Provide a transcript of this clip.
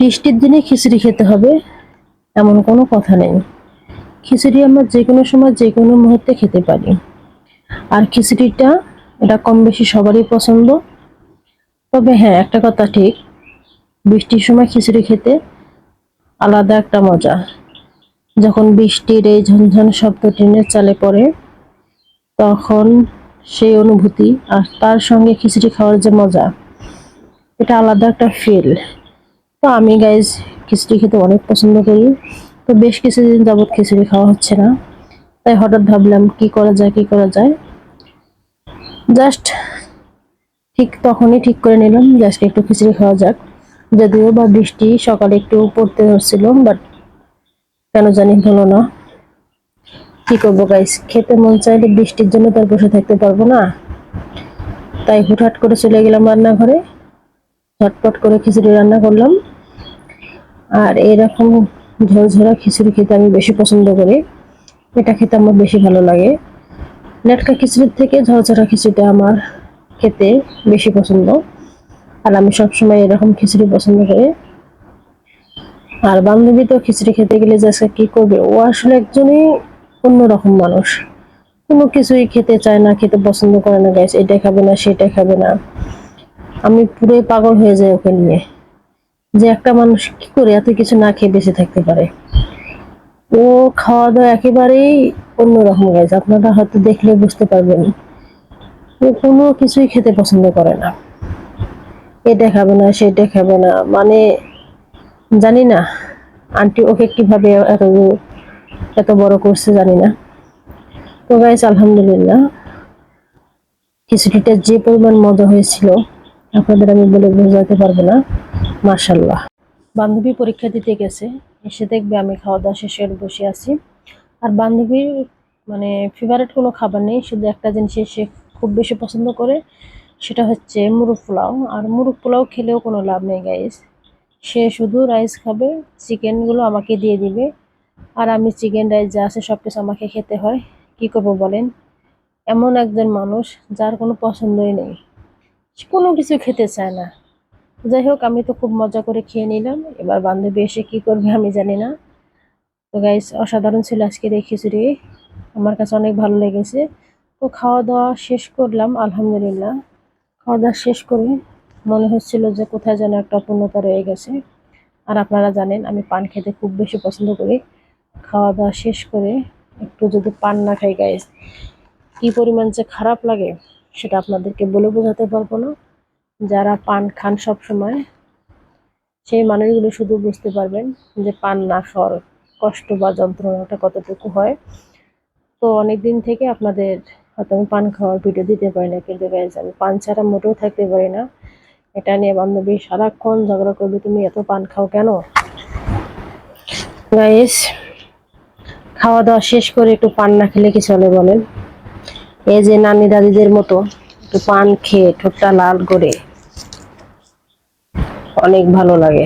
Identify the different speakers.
Speaker 1: বৃষ্টির দিনে খিচুড়ি খেতে হবে, এমন কোনো কথা নেই। খিচুড়ি আমরা যে কোনো সময় যে কোনো মুহূর্তে খেতে পারি। আর খিচুড়িটা এটা কম বেশি সবারই পছন্দ। তবে হ্যাঁ একটা কথা ঠিক, বৃষ্টির সময় খিচুড়ি খেতে আলাদা একটা মজা। যখন বৃষ্টির এই ঝনঝন শব্দ টিনের চালে পড়ে, তখন সেই অনুভূতি আর তার সঙ্গে খিচুড়ি খাওয়ার যে মজা, এটা আলাদা একটা ফিল তো আমি গাইজ খিচুড়ি খেতে অনেক পছন্দ করি। তো বেশ কিছুদিন যাবৎ খিচুড়ি খাওয়া হচ্ছে না। তাই হঠাৎ ভাবলাম কি করা যায়, কি করা যায়? জাস্ট ঠিক তখনই ঠিক করে নিলাম যে আজকে একটু খিচুড়ি খাওয়া যাক। যদিও বা বৃষ্টি সকালে একটু পড়তে হচ্ছিল বাট কেন জানি হলো না। কি করব গাইস খেতে মন চাইলে বৃষ্টির জন্য তার বসে থাকতে পারব না। তাই হুটহাট করে চলে গেলাম রান্নাঘরে। ঝটপট করে খিচুড়ি রান্না করলাম। আর এরকম ঝরঝরা খিচুড়ি খেতে আমি বেশি পছন্দ করি। এটা খেতে আমার বেশি ভালো লাগে। লেটকা খিচুড়ির থেকে ঝরঝরা খিচুড়িটা আমার খেতে বেশি পছন্দ। আর আমি সবসময় এরকম খিচুড়ি পছন্দ করি। আর বান্ধবী তো খিচুড়ি খেতে গেলে যে কি করবে? ও আসলে একজনই অন্যরকম মানুষ। কোনো কিছুই খেতে চায় না, খেতে পছন্দ করে না গাইস এটা খাবে না, সেটা খাবে না। আমি পুরোই পাগল হয়ে যাই ওকে নিয়ে। যে একটা মানুষ কি করে এত কিছু না খেয়ে বেঁচে থাকতে পারে? ও খাওয়া দাওয়া একেবারেই অন্যরকম গাইজ আপনারা হয়তো দেখলে বুঝতে পারবেন। ও কোনো কিছুই খেতে পছন্দ করে না। এটা খাবে না সেটা খাবে না। মানে জানি না। আন্টি, ওকে কীভাবে এত এত বড় করছে জানি না। তো গাইজ আলহামদুলিল্লাহ। খিচুড়িটা যে পরিমাণ মজা হয়েছিল আপনাদের আমি বলে বোঝাতে পারব না। মার্শাল্লাহ বান্ধবী পরীক্ষা দিতে গেছে। এসে দেখবে আমি খাওয়া দাওয়া শেষে বসে আছি। আর বান্ধবীর মানে ফেভারিট কোনো খাবার নেই। শুধু একটা জিনিস সে খুব বেশি পছন্দ করে, সেটা হচ্ছে মুরগ পোলাও। আর মুরগ পোলাও খেলেও কোনো লাভ নেই গাইস সে শুধু রাইস খাবে, চিকেনগুলো আমাকে দিয়ে দিবে। আর আমি চিকেন রাইস যা আছে সব কিছু আমাকে খেতে হয়। কি করব বলেন? এমন একজন মানুষ যার কোনো পছন্দই নেই। কোনো কিছু খেতে চায় না। যাই হোক, আমি তো খুব মজা করে খেয়ে নিলাম। এবার বান্ধবী এসে কি করবে আমি জানি না। তো গাইস অসাধারণ ছিল আজকের এই খিচুড়ি। আমার কাছে অনেক ভালো লেগেছে। তো খাওয়া দাওয়া শেষ করলাম, আলহামদুলিল্লাহ। খাওয়া দাওয়া শেষ করে মনে হচ্ছিল যে কোথায় যেন একটা অপূর্ণতা রয়ে গেছে। আর আপনারা জানেন, আমি পান খেতে খুব বেশি পছন্দ করি। খাওয়া দাওয়া শেষ করে একটু যদি পান না খাই গাইস কি পরিমাণ যে খারাপ লাগে। সেটা আপনাদেরকে বলে বোঝাতে পারব না। যারা পান খান সব সময় সেই মানুষগুলো শুধু বুঝতে পারবেন যে পান না সর, কষ্ট বা যন্ত্রণাটা কতটুকু হয়। তো অনেক দিন থেকে আপনাদের হয়তো আমি পান খাওয়ার ভিডিও দিতে পারি না, কিন্তু গাইজ আমি পান ছাড়া মোটেও থাকতে পারি না। এটা নিয়ে বান্ধবী সারাক্ষণ ঝগড়া করবে, তুমি এত পান খাও কেন? গাইস খাওয়া দাওয়া শেষ করে একটু পান না খেলে কি চলে বলেন? এই যে নানি দাদিদের মতো একটু পান খেয়ে ঠোঁটটা লাল করে অনেক ভালো লাগে।